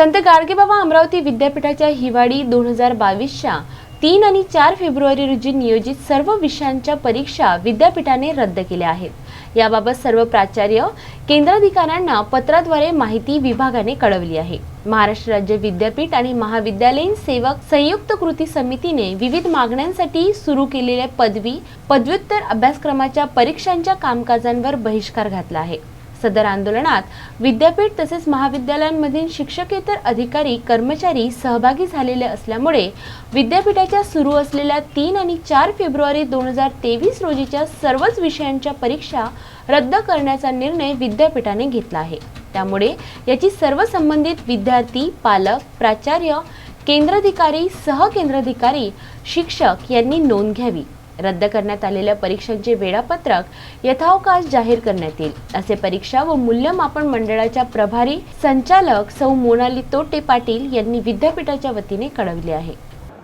संत गाडगेबाबा अमरावती विद्यापीठाच्या हिवाळी दोन हजार बावीसच्या तीन आणि चार फेब्रुवारी रोजी नियोजित सर्व विषयांच्या परीक्षा विद्यापीठाने रद्द केल्या आहेत. याबाबत सर्व प्राचार्य केंद्राधिकाऱ्यांना पत्राद्वारे माहिती विभागाने कळवली आहे. महाराष्ट्र राज्य विद्यापीठ आणि महाविद्यालयीन सेवक संयुक्त कृती समितीने विविध मागण्यांसाठी सुरू केलेल्या पदवी पदव्युत्तर अभ्यासक्रमाच्या परीक्षांच्या कामकाजांवर बहिष्कार घातला आहे. सदर आंदोलनात विद्यापीठ तसेच महाविद्यालयांमधील शिक्षकेतर अधिकारी कर्मचारी सहभागी झालेले असल्यामुळे विद्यापीठाच्या सुरू असलेल्या तीन आणि चार फेब्रुवारी दोन हजार तेवीस रोजीच्या सर्वच विषयांच्या परीक्षा रद्द करण्याचा निर्णय विद्यापीठाने घेतला आहे. त्यामुळे याची सर्व संबंधित विद्यार्थी पालक प्राचार्य केंद्राधिकारी सहकेंद्राधिकारी शिक्षक यांनी नोंद घ्यावी. रद्द करण्यात आलेल्या परीक्षांचे वेळापत्रक यथावकाश जाहीर करण्यात येईल. असे परीक्षा व मूल्यमापन मंडळाच्या प्रभारी संचालक सौ मोनाली तोटे पाटील यांनी विद्यापीठाच्या वतीने कळवले आहे.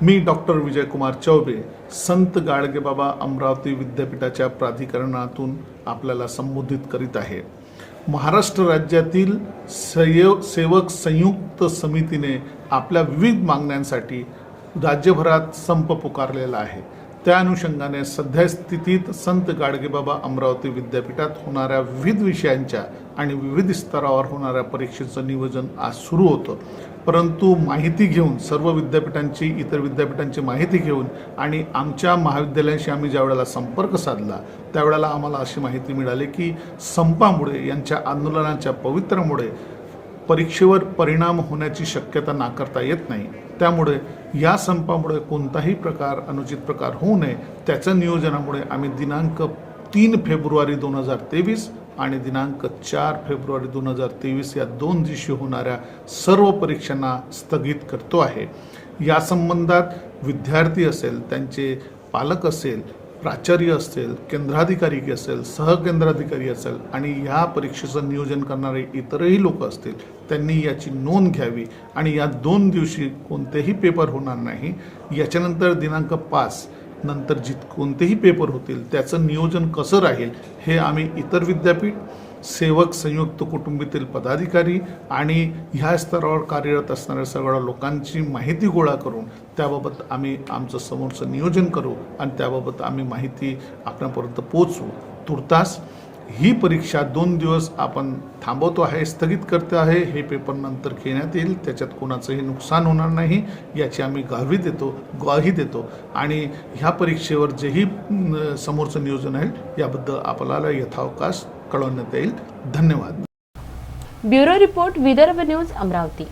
मी डॉक्टर विजयकुमार चौबे संत गाडगेबाबा अमरावती विद्यापीठाच्या प्राधिकरणातून आपल्याला संबोधित करीत आहे. महाराष्ट्र राज्यातील सयव सेवक संयुक्त समितीने आपल्या विविध मागण्यांसाठी राज्यभरात संप पुकारलेला आहे. त्या अनुषंगाने सध्या स्थितीत संत गाडगेबाबा अमरावती विद्यापीठात होणाऱ्या विविध विषयांच्या आणि विविध स्तरावर होणाऱ्या परीक्षेचं नियोजन आज सुरू होतं. परंतु माहिती घेऊन सर्व विद्यापीठांची इतर विद्यापीठांची माहिती घेऊन आणि आमच्या महाविद्यालयांशी आम्ही ज्यावेळेला संपर्क साधला त्यावेळेला आम्हाला अशी माहिती मिळाली की संपामुळे यांच्या आंदोलनाच्या पवित्रामुळे परीक्षेवर परिणाम होण्याची शक्यता नाकारता येत नाही. त्यामुळे या संपामुळे कोणताही प्रकार अनुचित प्रकार होऊ नये. त्याच्या नियोजनामुळे आम्ही दिनांक तीन फेब्रुवारी दोन हजार तेवीस आणि दिनांक चार फेब्रुवारी दोन हजार तेवीस या दोन दिवशी होणाऱ्या सर्व परीक्षांना स्थगित करतो आहे. या संबंधात विद्यार्थी असेल त्यांचे पालक असेल प्राचार्य असेल केंद्राधिकारी असेल सहकेंद्राधिकारी असेल आणि ह्या परीक्षेचं नियोजन करणारे इतरही लोक असतील त्यांनी याची नोंद घ्यावी आणि या दोन दिवशी कोणतेही पेपर होणार नाही. याच्यानंतर दिनांक पाच नंतर जित कोणतेही पेपर होतील त्याचं नियोजन कसं राहील हे आम्ही इतर विद्यापीठ सेवक संयुक्त कुटुंबीतील पदाधिकारी आणि ह्या स्तरावर कार्यरत असणाऱ्या सगळ्या लोकांची माहिती गोळा करून त्याबाबत आम्ही आमचं समोरचं नियोजन करू आणि त्याबाबत आम्ही माहिती आपल्यापर्यंत पोचवू तुर्तास ही परीक्षा दोन दिवस आपण थांबवतो आहे स्थगित करतो आहे. हे पेपर नंतर घेण्यात येईल. त्याच्यात कोणाचंही नुकसान होणार नाही. याची आम्ही गावी देतो ग्वाही देतो. आणि ह्या परीक्षेवर जेही समोरचं नियोजन आहे याबद्दल आपल्याला यथावकाश कळवण्यात येईल धन्यवाद bureau report Vidarbha news Amravati